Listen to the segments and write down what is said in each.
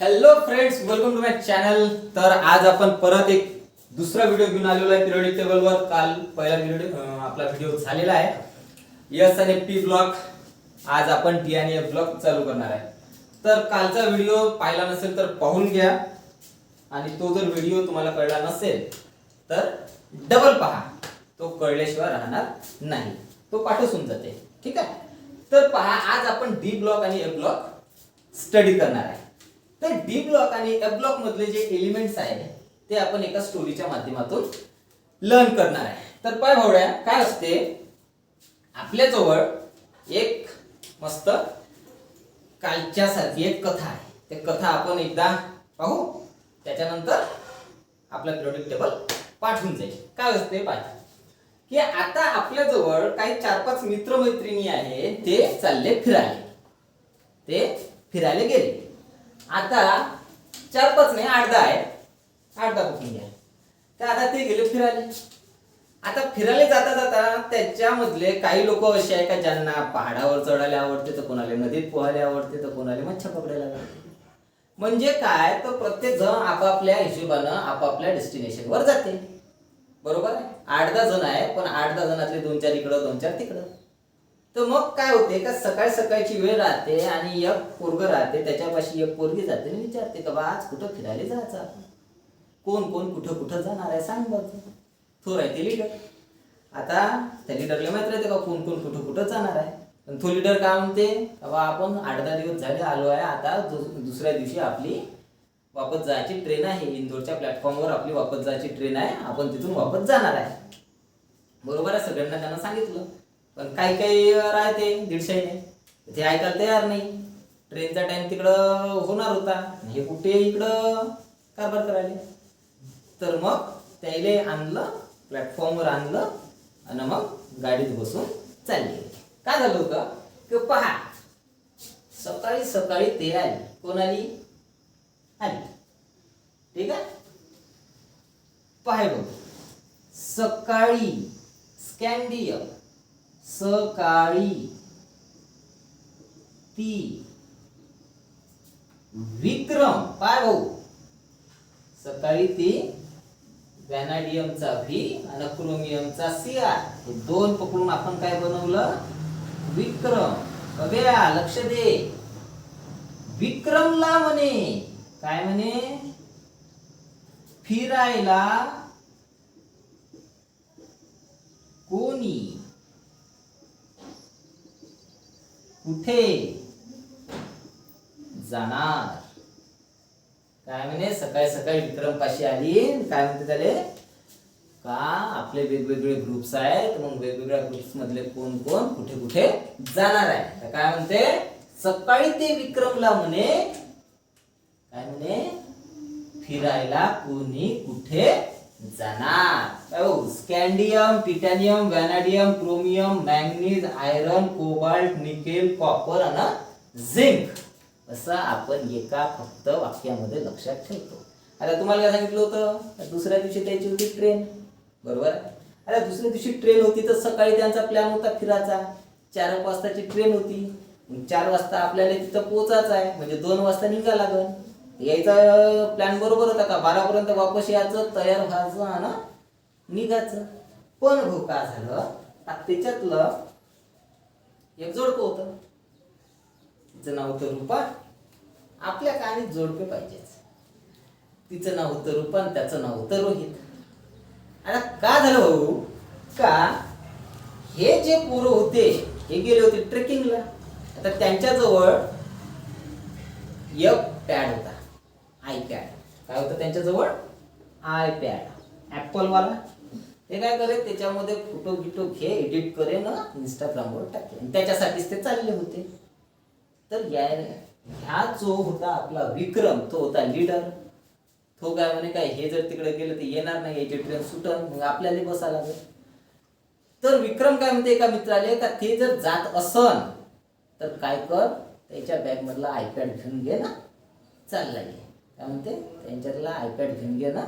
Hello friends welcome to my channel तर आज आपण परत एक दुसरा व्हिडिओ घेऊन आलेलो आहे पिरियडिक टेबलवर काल पहिला व्हिडिओ आपला व्हिडिओ झालेला आहे. यस आणि पी ब्लॉक आज आपण टी आणि एफ ब्लॉक चालू करणार आहे. तर कालचा व्हिडिओ पाहिला नसेल तर पाहून घ्या. आणि तो जर व्हिडिओ तुम्हाला कळला नसेल तर डबल पहा. तो कळल्याशिवाय राहणार नाही. तो पाठवून जाते. ठीक आहे? तर पहा आज आपण डी ब्लॉक आणि एफ ब्लॉक स्टडी करणार आहे. तर डी ब्लॉक आणि एफ ब्लॉक मधले जे एलिमेंट्स आहे ते आपण एका स्टोरीच्या माध्यमातून लर्न करणार आहे. तर पाय भावड्या काय असते? आपल्याजवळ एक मस्त कालच्या सारखी एक कथा आहे. ते कथा आपण एकदा पाहू त्याच्यानंतर आपला पिरियडिक टेबल पाठवून जाईल. काय असते पाहिजे की आता आपल्याजवळ काही चार पाच मित्रमैत्रिणी आहे ते चालले फिरायला. ते फिरायला गेले. आता चार पाच नाही आठ दहा आहे. आठ दहा पकडून घ्या. तर आता ते गेले फिरायला. आता फिरायला जाता जाता त्याच्यामधले काही लोक असे आहे का ज्यांना पहाडावर चढायला आवडते तर कोणाला नदीत पोहायला आवडते तर कोणाला मच्छा पकडायला आवडते. म्हणजे काय? तर प्रत्येक जण आपापल्या हिशोबानं आपापल्या डेस्टिनेशनवर जाते. बरोबर आहे? आठ दहा जण आहे पण आठ दहा जणातले दोन चार इकडं दोन चार तिकडं. तर मग काय होते का सकाळी सकाळची वेळ राहते आणि एक पोरग राहते त्याच्यापाशी एक पोरगी जाते आणि विचारते का बा आज कुठं फिरायला जायचं? आपण कोण कोण कुठं कुठं जाणार आहे? सांग बघ थोर आहे ते लिडर आता त्या लिडरला माहीत राहते का कोण कोण कुठं कुठं जाणार आहे? पण तो लिडर काय म्हणते बाबा बा आपण आठ दहा दिवस झाले आलो आहे आता दुसऱ्या दिवशी आपली वापस जायची ट्रेन आहे. इंदोरच्या प्लॅटफॉर्मवर आपली वापस जायची ट्रेन आहे. आपण तिथून वापस जाणार आहे. बरोबर आहे? सगळ्यांना त्यांना सांगितलं. पण काही काही राहते दीडशेने. ते ऐकायला तयार नाही. ट्रेनचा टाइम तिकडं होणार होता. हे कुठे इकडं कारभार करायले? तर मग त्याले आणलं प्लॅटफॉर्मवर आणलं आणि मग गाडीत बसून चालले. काय झालं होतं? की पहा सकाळी सकाळी ते आली. कोण आली? आली. ठीक आहे? पहा बघ. सकाळी स्कॅन्डियम सकाळी. ती विक्रम पाय भाऊ. सकाळी ती व्हॅनाडियमचा व्ही आणि क्रोमियमचा सी आर. हे दोन पकडून आपण काय बनवलं? विक्रम. बघूया लक्ष दे. विक्रमला म्हणे. काय म्हणे? फिरायला कोणी कुठे? जाणार. काय म्हणे? सकाळी सकाळी विक्रम पाशी आली. काय म्हणते त्याले? का आपले वेगवेगळे ग्रुप्स आहेत मग वेगवेगळ्या ग्रुप्स मधले कोण कोण कुठे कुठे जाणार आहे. तर काय म्हणते? सकाळी ते विक्रमला म्हणे काय म्हणे? फिरायला कोणी कुठे जाणार? Scandium titanium vanadium chromium manganese iron cobalt nickel copper आणि झिंक असं आपण एका फक्त वाक्यामध्ये लक्षात ठेवतो. आता तुम्हाला काय सांगितलं होतं? दुसऱ्या दिवशी त्यांची होती ट्रेन बरोबर? अरे आता दुसऱ्या दिवशी ट्रेन होती तर सकाळी त्यांचा प्लॅन होता फिरायचा. चार एक वाजताची ट्रेन होती. चार वाजता आपल्याला तिथं पोचायचं आहे. म्हणजे दोन वाजता निघा लागल. यायचा प्लॅन बरोबर होता का? बारापर्यंत वापस यायचं तयार व्हायचं आणि निघायचं. पण भाऊ काय झालं? आता त्याच्यातलं एक जोडपं होतं. तिचं नाव होतं रुपा. आपल्या कानी जोडपे पाहिजेच. तिचं नाव होतं रुपा आणि त्याचं नाव होतं रोहित. आता का झालं भाऊ? का हे जे पोरं होते हे गेले होते ट्रेकिंगला. आता त्यांच्याजवळ एक पॅड होता. आय पॅड काय होतं त्यांच्याजवळ? आय पॅड ॲपलवाला ते काय करे त्याच्यामध्ये फोटो गिटो घे एडिट करे ना इंस्टाग्रामवर टाके. आणि त्याच्यासाठीच ते चालले होते. तर या ह्या जो होता आपला विक्रम तो होता लीडर तो काय म्हणे काय हे जर तिकडे गेलं तर येणार नाही याची ट्रेन सुटन मग आपल्याला बसायला लागेल. तर विक्रम काय म्हणते एका मित्राले का ते जर जात असन तर काय कर त्याच्या बॅगमधला आयपॅड घेऊन घे ना. चालला ये. काय म्हणते? त्यांच्यातला आयपॅड घेऊन घे ना.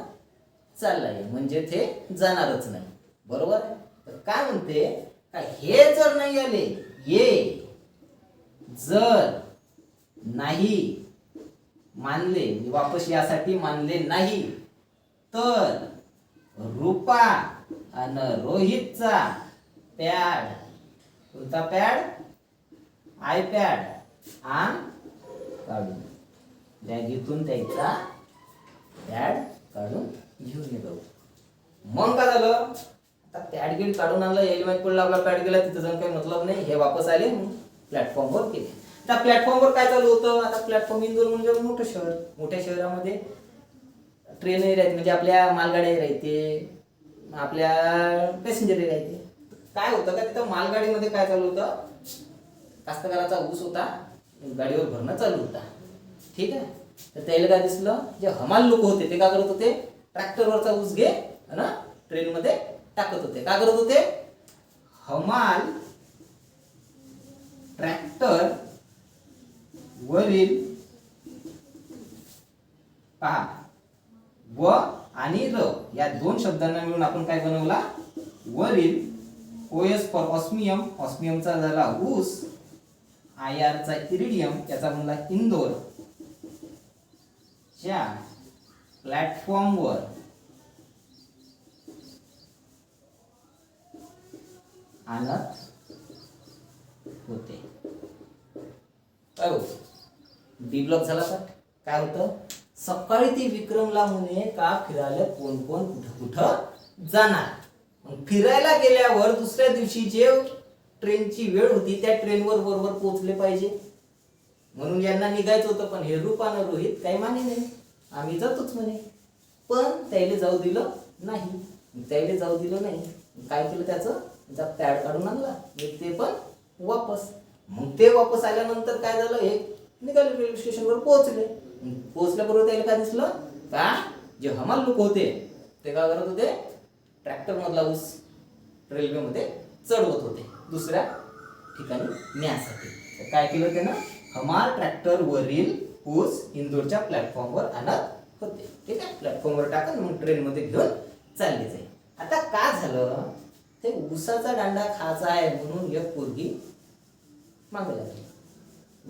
चाललंय. म्हणजे ते जाणारच नाही. बरोबर आहे? तर काय म्हणते? का हे जर नाही आले ये. जर नाही मानले वापस यासाठी मानले नाही तर रुपा आणि रोहितचा पॅड. कोणता पॅड? आयपॅड. आण काढून. बॅगेतून त्याचा पॅड काढून घेऊन येतो मग काय झालं? आता पॅड गिड काढून आणलं यायला माहीत पडलं आपला पॅड गेला तिथं जाऊन काही मतलब नाही. हे वापस आले प्लॅटफॉर्मवर गेले त्या प्लॅटफॉर्मवर काय चालू होतं? आता प्लॅटफॉर्म इंदोर म्हणजे मोठं शहर. मोठ्या शहरामध्ये ट्रेनही राहते म्हणजे आपल्या मालगाड्याही राहते. आपल्या पॅसेंजरही राहते. काय होतं का तिथं? मालगाडीमध्ये काय चालू होतं? कास्तकाराचा ऊस होता गाडीवर भरणं चालू होता. ठीक आहे? तर त्याला काय दिसलं? जे हमाल लोक होते ते काय करत होते? ट्रॅक्टरवरचा ऊस घे ना ट्रेनमध्ये टाकत होते. काय करत होते? हमाल ट्रॅक्टर वरील पहा व आणि र या दोन शब्दांना मिळून आपण काय बनवला? वरील ओएस फॉर ऑस्मियम ऑस्मियमचा झाला ऊस आय चा इरिडियम त्याचा म्हणला इंदोर. च्या प्लॅटफॉर्मवर. आणत होते. काय ब्लॉक झाला का? काय होतं? सकाळी ते विक्रमला म्हणे का फिरायला कोण कोण कुठं कुठं जाणार? मग फिरायला गेल्यावर दुसऱ्या दिवशी जे ट्रेनची वेळ होती त्या ट्रेनवर बरोबर पोहोचले पाहिजे. म्हणून यांना निघायचं होतं पण हे रूपानं रोहित काही माने नाही. आम्ही जातोच म्हणे. पण त्याला जाऊ दिलं नाही. त्याला जाऊ दिलं नाही. काय केलं त्याचं? जा पॅड काढून आणला. ते पण वापस. मग ते वापस आल्यानंतर काय झालं? हे निघाले रेल्वे स्टेशनवर पोहोचले. पोहोचल्याबरोबर त्याला काय दिसलं? का? जे हमाल लोक होते ते काय करत होते? ट्रॅक्टर मधला ऊस रेल्वेमध्ये चढवत होते. दुसऱ्या ठिकाणी न्यासाठी. काय केलं त्यानं? ना ट्रॅक्टर वरील ऊस इंदोरच्या प्लॅटफॉर्मवर आणत होते. ठीक आहे? प्लॅटफॉर्मवर टाकून मग ट्रेनमध्ये घेऊन चालली जाईल. आता का झालं? ते ऊसाचा दांडा खायचा आहे म्हणून एक पोरगी मागू लागली.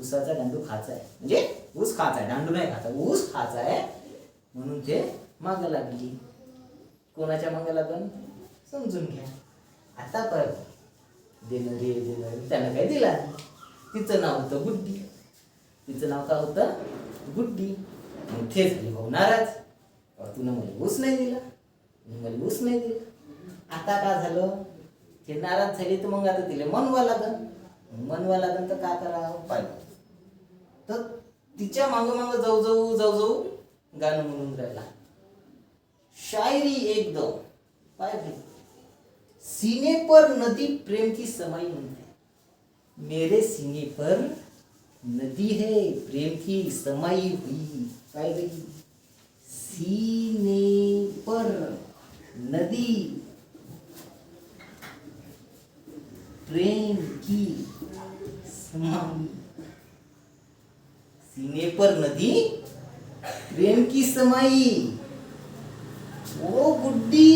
ऊसाचा दांडू खायचा आहे. म्हणजे ऊस खायचा आहे. दांडू नाही खायचा ऊस खायचा आहे म्हणून ते मागं लागली. कोणाच्या मागं लागून? समजून घ्या. आता पर देणं रे देणं. त्यानं काय दिला? तिचं नाव होतं बुद्धी. तिचं नाव काय होतं? गुड्डी. मग ते झाली भाऊ नाराज. तुला मला ऊस नाही दिला. मी मला ऊस नाही दिला. आता काय झालं? ते नाराज झाले तर मग आता तिला मनवा लागन. मनवा लागन तर काय करावं? पाहिजे तर तिच्या माग माग जाऊ जाऊ जाऊ जाऊ गाणं म्हणून राहिला. शायरी एकदम. पाय भाई सीने पर नदी प्रेम की समाई म्हणते. मेरे सीने पर नदी है, प्रेम की समाई हुई भाई सीने पर नदी। प्रेम की समाई। सीने पर नदी, प्रेम की समाई। ओ गुड्डी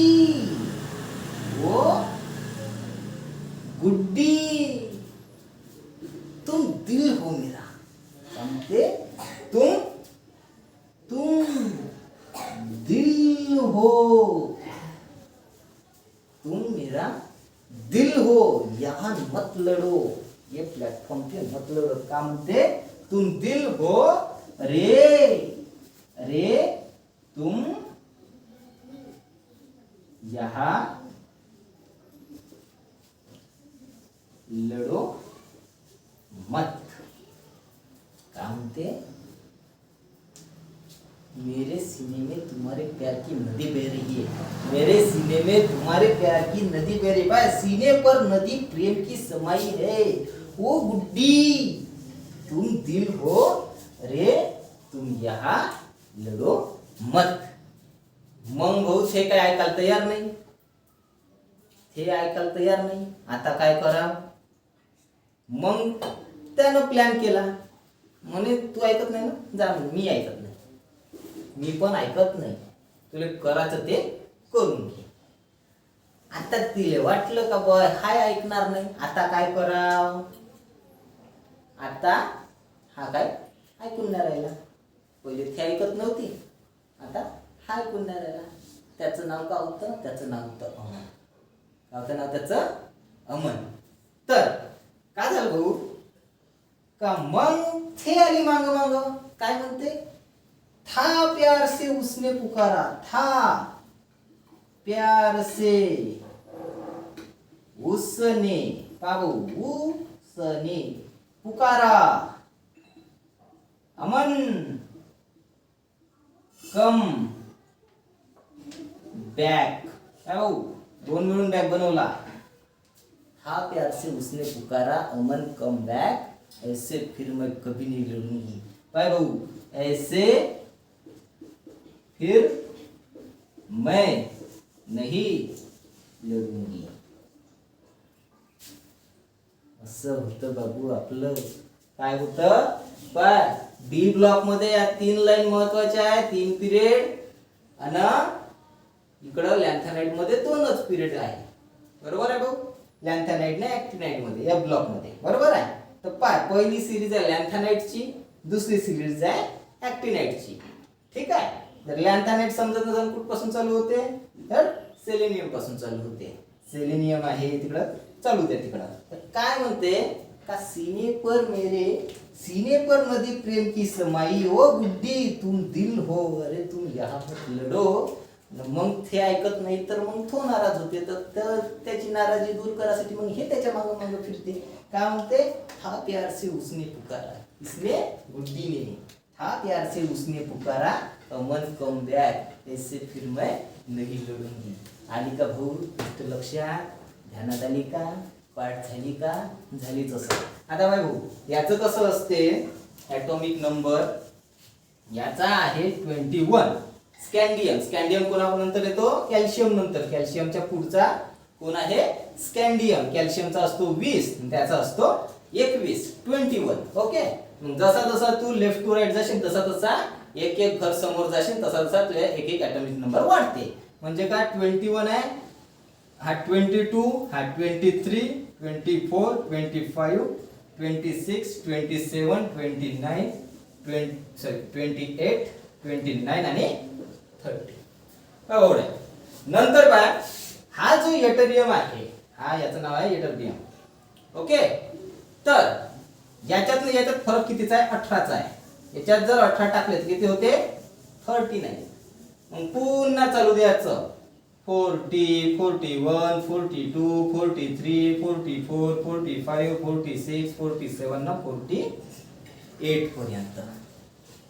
ओ गुड्डी तुम दिल हो मेरा समझे तुम तुम दिल हो तुम मेरा दिल हो, यहाँ मत लड़ो। ये प्लेटफॉर्म पे मत लड़ो का म्हणते? तुम दिल हो, रे रे, तुम यहाँ लड़ो मत। का म्हणते? मेरे सीने में तुम्हारे प्यार की नदी बह रही है। मेरे सीने में तुम्हारे प्यार की नदी बह रही है। भाई सीने पर नदी प्रेम की समाई है। वो गुड्डी तुम दिल हो रे तुम यहाँ लड़ो मत। मग भाऊ हे काय ऐकायला तयार नाही? हे ऐकायला तयार नाही? आता काय करा मग त्यानं प्लॅन केला. म्हणे तू ऐकत नाही ना? जा मी ऐकत नाही. मी पण ऐकत नाही. तुला करायचं ते करून घे. आता तिले वाटलं का बॉय हाय ऐकणार नाही. आता काय कराव? आता हा काय ऐकून नाही राहिला. पहिले ते ऐकत नव्हती. आता हा ऐकून नाही राहिला. त्याचं नाव का होतं? त्याचं नाव होतं अमन. काय होतं? नाव त्याचं अमन. तर काय झालं भाऊ? का मग थे आली मांग मांग? काय म्हणते? था प्यार से उसने पुकारा, था प्यार से। उसने, बाबू, उसने पुकारा। Aman, come, back. दोन मिळून बॅग बनवला हा प्यार से उसने पुकारा, अमन, कम, बैक। ऐसे फिर मैं कभी नहीं लड़ूँगी। बाय भाऊ ऐसे फिर मैं नहीं लढूंगी असं होतं बाबू आपलं. काय होतं? बाय बी ब्लॉकमध्ये या तीन लाईन महत्त्वाच्या आहे तीन पिरियड आणि इकडं लॅन्थानाईटमध्ये दोनच पिरियड आहे. बरोबर आहे भाऊ? लॅन्थानाईट नाही ऍक्टिनाईटमध्ये या ब्लॉकमध्ये. बरोबर आहे? तर पाय पहिली सिरीज आहे लॅन्थानाईटची दुसरी सिरीज आहे ऍक्टिनाईटची ठीक आहे? जर लॅन्थानाइट समजत नसेल कुठपासून चालू होते तर सेलेनियमपासून चालू होते. सेलेनियम आहे तिकडं चालू होते तिकडं. तर काय म्हणते? का सीने पर मेरे सीने पर प्रेम की समाई ओ गुड्डी तुम दिल हो अरे तुम या लढो मग ते ऐकत नाही तर मग तो नाराज होते. तर तर त्याची नाराजी दूर करासाठी मग हे त्याच्या मागं मागं फिरते. काय म्हणते? हा प्यार से उसने पुकारा. इसने गुड्डी ने हा प्यार से उसने पुकारा. अमन कम बैक ऐसे फिर मैं नहीं लढूंगी आली का भाऊ गोष्ट लक्षात ध्यानात आली का पाठ झाली का झाली असं आता माय भाऊ याचं कसं असते? ॲटॉमिक नंबर याचा आहे ट्वेंटी वन स्कॅन्डियम स्कॅन्डियम कोणानंतर येतो? कॅल्शियम नंतर. कॅल्शियमच्या पुढचा कोण आहे? स्कॅन्डियम कॅल्शियमचा असतो वीस. त्याचा असतो एकवीस. ट्वेंटी वन ओके जसा जसा तू लेफ्ट टू राईट जाशील तसा तसा एक एक घर समोर जाशील तसा तसा तुझ्या एक एक ॲटॉमिक नंबर वाढते. म्हणजे काय? ट्वेंटी वन आहे. हा ट्वेंटी टू हा twenty three twenty four twenty five twenty six twenty seven twenty nine twenty sorry twenty eight twenty nine आणि थर्टी एवढं आहे. नंतर पहा हा जो एटरियम आहे हा याचं नाव आहे एटरियम ओके तर याच्यातनं याच्यात फरक कितीचा आहे? अठराचा आहे. याच्यात जर अठरा टाकले तर किती होते? थर्टी नाईन मग पुन्हा चालू द्यायचं. Forty forty one forty two forty three forty four forty five forty six forty seven ना फोर्टी एट पर्यंत.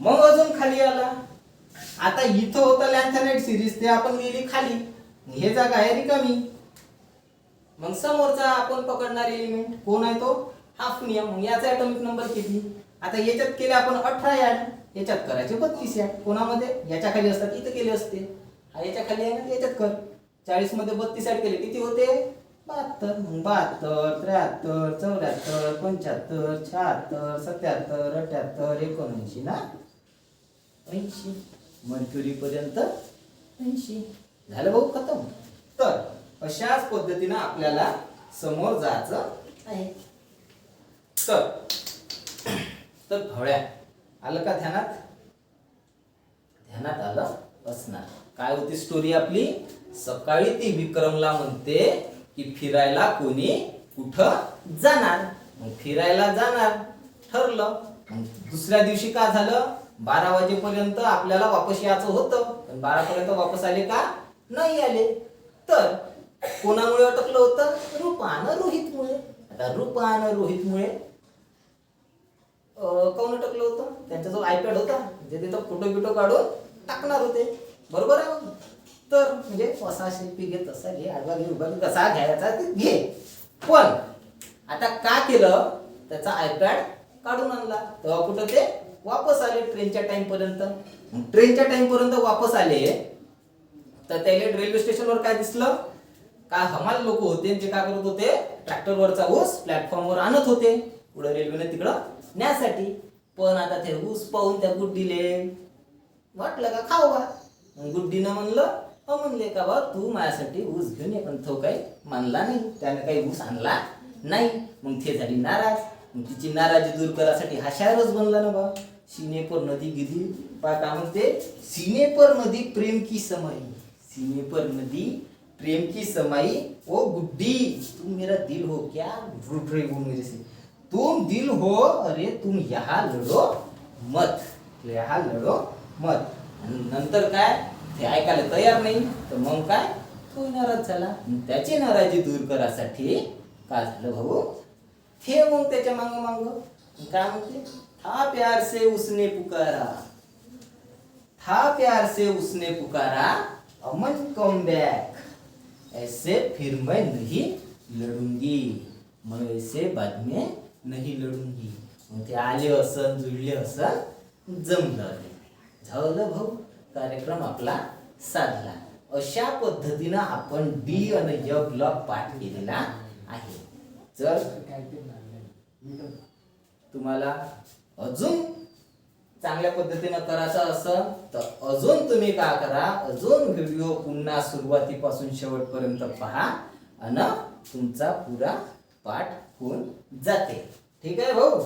मग अजून खाली आला. आता इथं होतं लॅन्थनाइट सिरीज ते आपण गेली खाली. हे जागा आहे रिकामी. मग समोरचा आपण पकडणार एलिमेंट कोण आहे तो? हाफ नियम. याचा ॲटॉमिक नंबर किती? आता याच्यात केले आपण अठरा ऍड याच्यात करायचे बत्तीस ऍड कोणामध्ये? याच्या खाली असतात इथं केले असते. हा याच्या खाली आहे ना याच्यात कर. चाळीसमध्ये बत्तीस ऍड केले किती होते? बहात्तर. मग बहात्तर त्र्याहत्तर चौऱ्याहत्तर पंच्याहत्तर शहात्तर सत्याहत्तर अठ्याहत्तर एकोणऐंशी ना? ऐंशी. मंचुरी पर्यंत ऐंशी. झालं भाऊ खतम. तर अशाच पद्धतीनं आपल्याला समोर जायचं आहे. तर तर भवळ्या आलं का ध्यानात? ध्यानात आलं असणार. काय होती स्टोरी आपली? सकाळी ती विक्रमला म्हणते की फिरायला कोणी कुठं जाणार? मग फिरायला जाणार. ठरलं. दुसऱ्या दिवशी का झालं? बारा वाजेपर्यंत आपल्याला वापस यायचं होतं. पण बारा पर्यंत वापस आले का? नाही आले. तर कोणामुळे अटकलं होतं? रुपान रोहितमुळे. आता रुपान रोहितमुळे अं, टाकलं होतं? त्यांच्याजवळ आयपॅड होता जे तिथं फोटो बिटो काढून टाकणार होते. बरोबर आहे तर म्हणजे असा शिल्पी घे तसा घे आडवा घे उभा घे कसा घ्यायचा ते घे. पण आता का केलं? त्याचा आयपॅड काढून आणला. तेव्हा कुठं ते वापस आले ट्रेनच्या टाइम पर्यंत. ट्रेनच्या टाइम पर्यंत वापस आले तर त्याला रेल्वे स्टेशनवर काय दिसलं? का हमाल लोक होते जे काय करत होते? ट्रॅक्टरवरचा ऊस प्लॅटफॉर्मवर आणत होते. पुढे रेल्वेने तिकडं न्यासाठी. पण आता ते ऊस पाहून त्या गुड्डीले वाटलं का खाऊ बा. मग गुड्डीनं म्हणलं हो म्हणले का बा तू माझ्यासाठी ऊस घेऊन ये पण तो काही मानला नाही. त्याने काही ऊस आणला नाही. मग ते झाली नाराज. मग तिची नाराजी दूर करायसाठी हा शायरच बनला ना बा. सिनेपर नदी गिरी पा का म्हणते सिनेपर नदी प्रेम की समाई. सिनेपर नदी प्रेम की समाई. ओ गुड्डी तू मेरा दिल हो क्या? रूठ रही हो मेरे से. तुम दिल हो अरे तुम यहा लढो मत यहा लढो मत. नंतर काय? ते ऐकायला तयार नाही तर मग काय? तो नाराज झाला. त्याची नाराजी दूर करासाठी काय झालं भाऊ? हे मग त्याच्या मांग मांग. काय म्हणते? था प्यार से उसने पुकारा. था प्यार से उसने पुकारा. अमन कम बैक ऐसे फिर मैं नहीं लढूंगी मैं ऐसे बाद में नाही लढूंगी मग ते आले असन जुळले असन जमलं झालं भाऊ कार्यक्रम आपला साधला. अशा पद्धतीनं आपण डी आणि य ब्लॉक पाठ केलेला आहे. जर तुम्हाला अजून चांगल्या पद्धतीनं करायचं असं तर अजून तुम्ही का करा? अजून व्हिडिओ पुन्हा सुरुवातीपासून शेवटपर्यंत पहा. आणि तुमचा पुरा पाठ होऊन जाते. ठीक आहे भाऊ?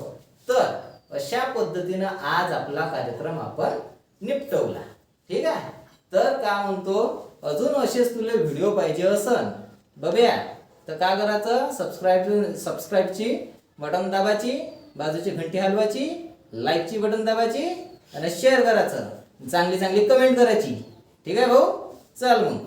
तर अशा पद्धतीनं आज आपला कार्यक्रम आपण निपटवला. ठीक आहे? तर का म्हणतो अजून असेच तुला व्हिडिओ पाहिजे असन बघूया. तर काय करायचं? सबस्क्राईब सबस्क्राईबची बटन दाबाची बाजूची घंटी हलवायची लाईकची बटन दाबायची आणि शेअर करायचं. चांगली चांगली कमेंट करायची. ठीक आहे भाऊ? चल मग.